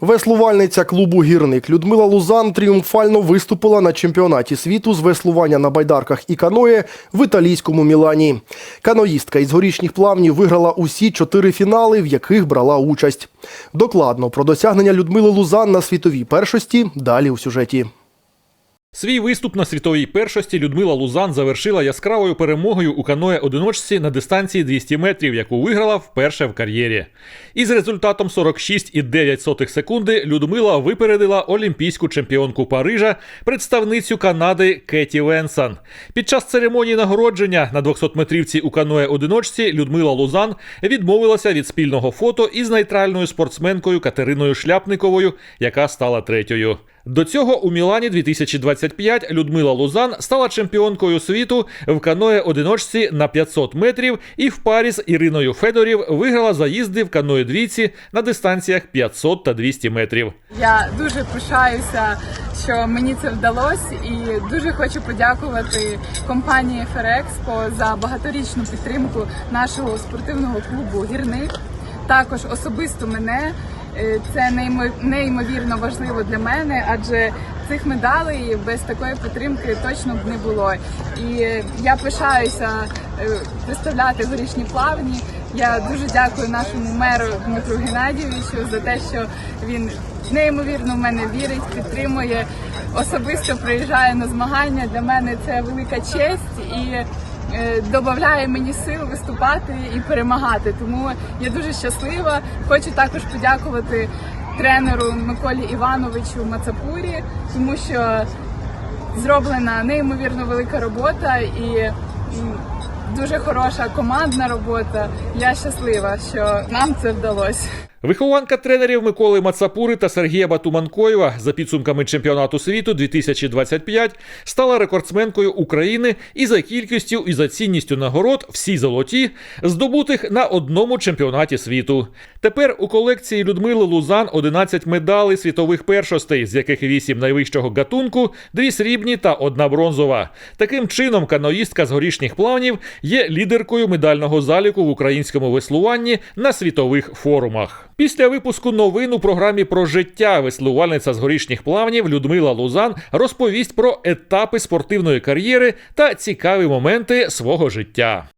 Веслувальниця клубу Гірник Людмила Лузан тріумфально виступила на чемпіонаті світу з веслування на байдарках і каное в італійському Мілані. Каноїстка із горішніх плавнів виграла усі чотири фінали, в яких брала участь. Докладно про досягнення Людмили Лузан на світовій першості далі у сюжеті. Свій виступ на світовій першості Людмила Лузан завершила яскравою перемогою у каное одиночці на дистанції 200 метрів, яку виграла вперше в кар'єрі. Із результатом 46,9 секунди Людмила випередила олімпійську чемпіонку Парижа, представницю Канади Кеті Венсан. Під час церемонії нагородження на 200-метрівці у каное одиночці Людмила Лузан відмовилася від спільного фото із нейтральною спортсменкою Катериною Шляпниковою, яка стала третьою. До цього у Мілані 2025 Людмила Лузан стала чемпіонкою світу в каное одиночці на 500 метрів і в парі з Іриною Федорів виграла заїзди в каное двійці на дистанціях 500 та 200 метрів. Я дуже пишаюся, що мені це вдалося, і дуже хочу подякувати компанії Ферекспо за багаторічну підтримку нашого спортивного клубу Гірник. Також особисто мене. Е, Це неймо- неймовірно важливо для мене, адже цих медалей без такої підтримки точно б не було. І е, я пишаюся представляти горішні плавні. Я дуже дякую нашому меру Дмитру Геннадійовичу за те, що він неймовірно в мене вірить, підтримує, особисто приїжджає на змагання. Для мене це велика честь і додає мені сил виступати і перемагати. Тому я дуже щаслива. Хочу також подякувати тренеру Миколі Івановичу Мацапурі, тому що зроблена неймовірно велика робота і дуже хороша командна робота. Я щаслива, що нам це вдалося. Вихованка тренерів Миколи Мацапури та Сергія Батуманкоєва за підсумками чемпіонату світу 2025 стала рекордсменкою України і за кількістю і за цінністю нагород всі золоті, здобутих на одному чемпіонаті світу. Тепер у колекції Людмили Лузан 11 медалей світових першостей, з яких 8 найвищого гатунку, 2 срібні та одна бронзова. Таким чином, каноїстка з горішніх плавнів є лідеркою медального заліку в українському веслуванні на світових форумах. Після випуску новин у програмі про життя веслувальниця з горішніх плавнів Людмила Лузан розповість про етапи спортивної кар'єри та цікаві моменти свого життя.